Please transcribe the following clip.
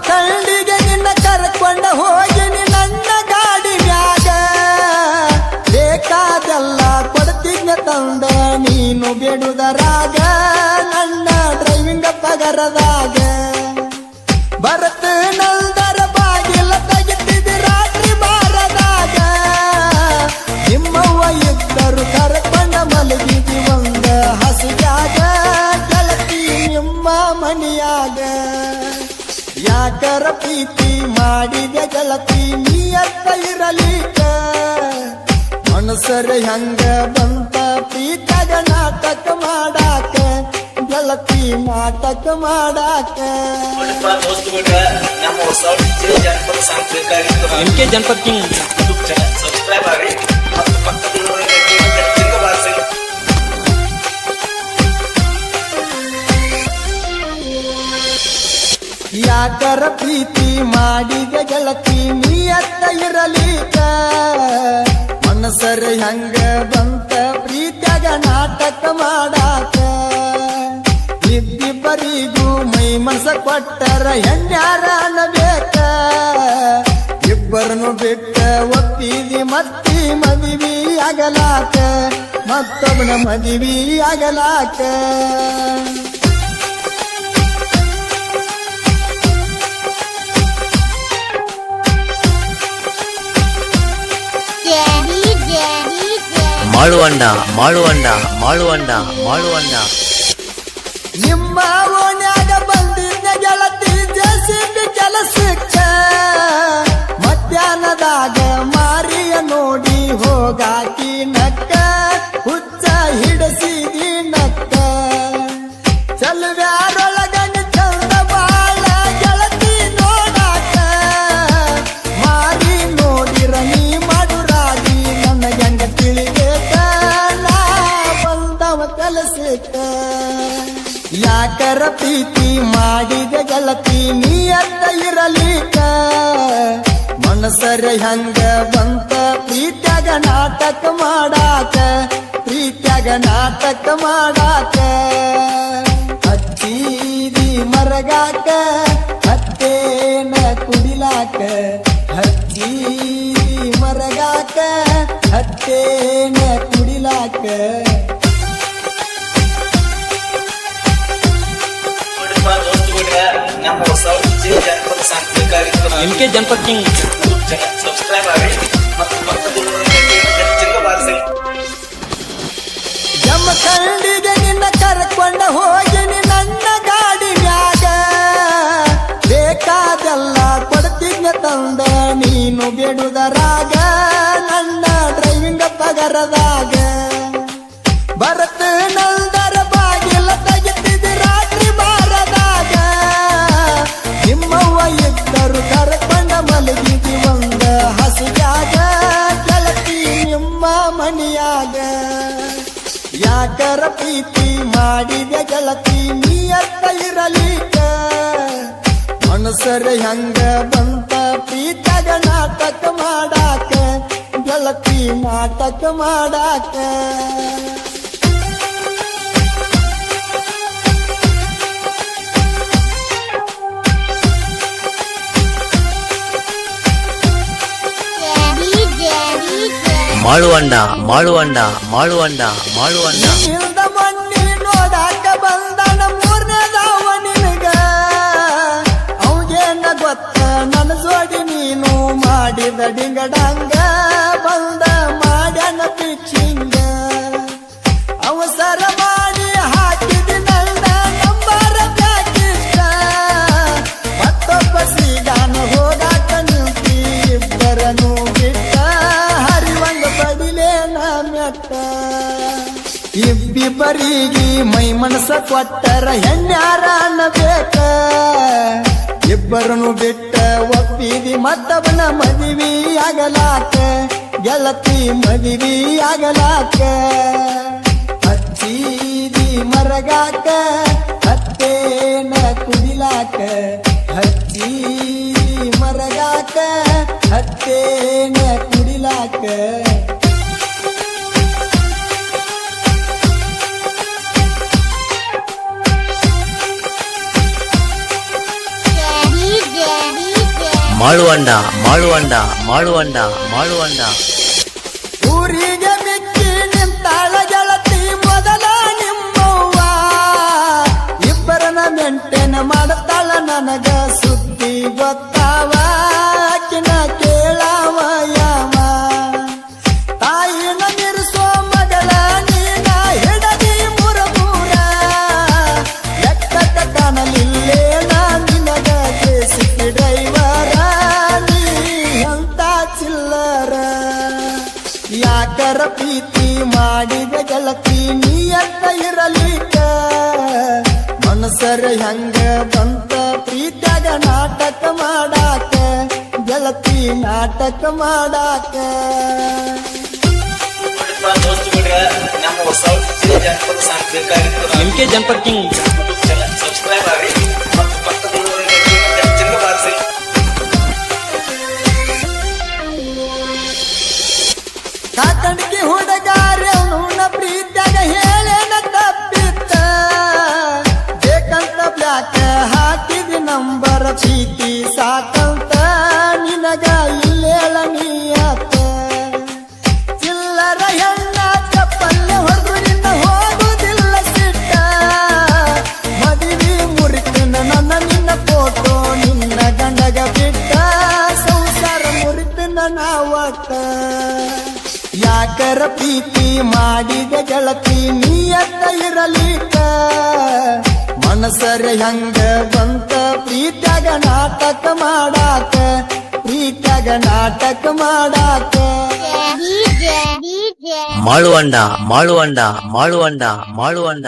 ಜಮಖಂಡಿಗೆ ನಿನ್ನ ಕರ್ಕೊಂಡ ಹೋಗಿನಿ ನನ್ನ ಗಾಡಿ ಮ್ಯಾಗ. ಬೇಕಾದೆಲ್ಲ ಕೊಡ್ತೀನಿ ತಂದ, ನೀನು ಬಿಡುದರಾಗ ನನ್ನ ಡ್ರೈವಿಂಗ್ ಪಗರದಾಗ ಭರತ ಪ್ರೀತಿ ಮಾಡಿದ ಗೆಳತಿ ನೀ ಅತ್ತ ಇರಲಿಕ ಮನಸರ ಹೆಂಗ ಬಂತ ಪ್ರೀತಗ ನಾಟಕ ಮಾಡಾಕ ಗೆಳತಿ ನಾಟಕ ಮಾಡಾಕ ನೋಡಪ್ಪ ದೋಸ್ತುಗಳ ನಮ್ಮ ಹೊಸ ಡಿಜೆ ಜನಪದ ಸಾಂಸ್ಕೃತಿಕ ಕಾರ್ಯಕ್ರಮ ಎಂ ಕೆ ಜನಪದ್ ಕಿಂಗ್ ಯೂಟ್ಯೂಬ್ ಚಾನಲ್ ಸಬ್ಸ್ಕ್ರೈಬ್ ಆಗಿ ಮತ್ತು ಪಕ್ಕದಲ್ಲಿರುವ ಗಂಟೆಯನ್ನು ಗಟ್ಟಿಗೆ ಬಾರಿಸಿ ಯಾಕರ ಪ್ರೀತಿ ಮಾಡಿದ ಗೆಳತಿ ನೀ ಅತ್ತ ಇರಲಿಕ ಮನಸರ ಹೆಂಗ ಬಂತ ಪ್ರೀತ್ಯಾಗ ನಾಟಕ ಮಾಡಾಕ? ಇದ್ದಿಬ್ಬರಿಗೂ ಮೈ ಮನಸ ಕೊಟ್ಟರ ಹೆಣ್ಯಾರ ಅನ್ನಬೇಕ ಇಬ್ಬರನ್ನು ಬಿಟ್ಟ ಒಪ್ಪಿದಿ ಮತ್ತಿ ಮದಿವಿ ಆಗಲಾಕ? ಮತ್ತೊಬ್ಬನ ಮದಿವಿ ಆಗಲಾಕ? ಮಾಳುವಂಡ ಮಾಳುವಂಡ ಮಾಳುವಂಡ ಮಾಳುವಂಡ ನಿಮ್ಮ ಓಣ್ಯಾಗ ಬಂದಿದ್ದ ಗೆಳತಿ ಜೆಸಿಬಿ ಕೆಲಸಕ್ಕ ಮಧ್ಯಾಹ್ನದಾಗ ಮಾರಿಯ ನೋಡಿ ಹೋಗಾಕಿ ಕೆಲಸಕ್ಕ ಯಾಕರ ಪ್ರೀತಿ ಮಾಡಿದ ಗೆಳತಿ ನೀ ಅತ್ತ ಇರಲಿಕ? ಮನಸರ ಹಂಗ ಬಂತ, ಪ್ರೀತ್ಯಾಗ ನಾಟಕ ಮಾಡಾಕ? ಪ್ರೀತ್ಯಾಗ ನಾಟಕ ಮಾಡಾಕ? ಹಚ್ಚಿದಿ ಮರಗಾಕ, ಹತ್ತೇನ ಕುಡಿಲಾಕ? ಹಚ್ಚಿದಿ ಮರಗಾಕ, ಹತ್ತೇನ ಕುಡಿಲಾಕ? ಜನಪದ ಸಾಂಸ್ಕೃತಿಕ ಕಾರ್ಯಕ್ರಮ ಎಂ ಕೆ ಜನಪದ್ ಕಿಂಗ್ ಸಬ್ಸ್ಕ್ರೈಬ್ ಆಗಿ ಮತ್ತು ಜಮಖಂಡಿಗೆ ನಿನ್ನ ಕರ್ಕೊಂಡ ಹೋಗಿನಿ ನನ್ನ ಗಾಡಿ ಮ್ಯಾಗ. ಬೇಕಾದೆಲ್ಲ ಕೊಡ್ತಿದ್ನ ತಂದ, ನೀನು ಬಿಡುದರಾಗ ನನ್ನ ಡ್ರೈವಿಂಗ್ ಪಗರದಾಗ. ಭರತ ನೀ ಇರಲಿಕ್ಕ? ಇರಲಿಕ ಮನಸರ ಹೆಂಗ ಬಂತ? ಪ್ರೀತಗ ನಾಟಕ ಮಾಡಾಕ? ಗೆಳತಿ ನಾಟಕ ಮಾಡಾಕ. ಮಾಳುವಂಡ ಮಾಳುವಂಡ ಮಾಳುವಂಡ ಮಾಳುವಂಡ ಮಣ್ಣಿ ನೋಡಾಕ ಬಂದನ ಮೂರನೇದವ ನಿನಗ. ಅವಂಗೇನ ಗೊತ್ತ? ನನ್ನ ಜೋಡಿ ನೀನು ಮಾಡಿದ ಡಿಂಗಡಂಗ ಬಂದ ಮಾಡ್ಯಾನ ಪಿಚ್ಚಿಂಗ. ಅವಸರ ಮಾಡಿ ಹಾಕಿದ ನನ್ನ ನಂಬರ ಪ್ಯಾಕಿಷ್ಟ ಮತ್ತೊಬ್ಬ ಶ್ರೀಗಾನ ಹೋಗಾಕ ನಿಂತಿ ಬಿಟ್ಟ. ಹರಿವಂಗ ಬಡಿಲೇನ ಮೆಟ್ಟ. ಇಬ್ಬಿಬ್ಬರಿಗೆ ಮೈ ಮನಸ ಕೊಟ್ಟರ ಹೆಣ್ಯಾರ ಅನ್ನಬೇಕ. ಇಬ್ಬರನು ಬಿಟ್ಟ ಒಪ್ಪಿದಿ ಮತ್ತವನ ಮದಿವಿ ಆಗಲಾಕ. ಗೆಲತಿ ಮದಿವಿ ಆಗಲಾಕ. ಹಚ್ಚಿದಿ ಮರಗಾಕ. ಹತ್ತೇನ ಕುಡಿಲಾಕ ಹಚ್ಚಿದಿ ಮರಗಾಕ. ಹತ್ತೇನ ಕುಡಿಲಾಕ. ಮಾಳುವಂಡ ಮಾಳುವಂಡ ಮಾಳುವಂಡ ಮಾಳುವಂಡ. ಊರಿಗೆ ಮೆಚ್ಚಿ ನಿಂತಾಳ ಗೆಳತಿ ಮೊದಲ ನಿಮ್ಮವ್ವ ಇಬ್ಬರನ ಮೆಂಟೇನ್ ಮಾಡುತ್ತಾಳ ನನಗ. ಮಾಡಿದ ಗೆಳತಿ ನೀಯತ್ತ ಇರಲಿಕ್ಕ? ಮನಸರ ಹೆಂಗ ಬಂತ? ಪ್ರೀತ್ಯಾಗ ನಾಟಕ ಮಾಡಾಕ? ಗೆಳತಿ ನಾಟಕ ಮಾಡಾಕ? ಎಂ ಕೆ ಜನಪದ ಕಿಂಗ್? ಸಬ್ಸ್ಕ್ರೈಬ್ ಆಗಿ ಪ್ರೀತ್ಯಾಗ ಹೇಳೇನ ತಪ್ಪಿತ್ತ? ಬೇಕಂತ ಬ್ಲಾಕ್ ಹಾಕಿದಿ ನಂಬರ್ ಪ್ರೀತಿ ಸಾಕಂತ ಯಾಕರ ಪ್ರೀತಿ ಮಾಡಿದ ಗೆಳತಿ ನೀಯತ್ತ ಇರಲಿಕ್ಕ. ಮನಸರ ಹೆಂಗ ಬಂತ ಪ್ರೀತ್ಯಾಗ ನಾಟಕ ಮಾಡಾಕ ಪ್ರೀತ್ಯಾಗ ನಾಟಕ ಮಾಡಾಕ. DJ. ಮಾಳುವಂಡ ಮಾಳುವಂಡ ಮಾಳುವಂಡ ಮಾಳುವಂಡ.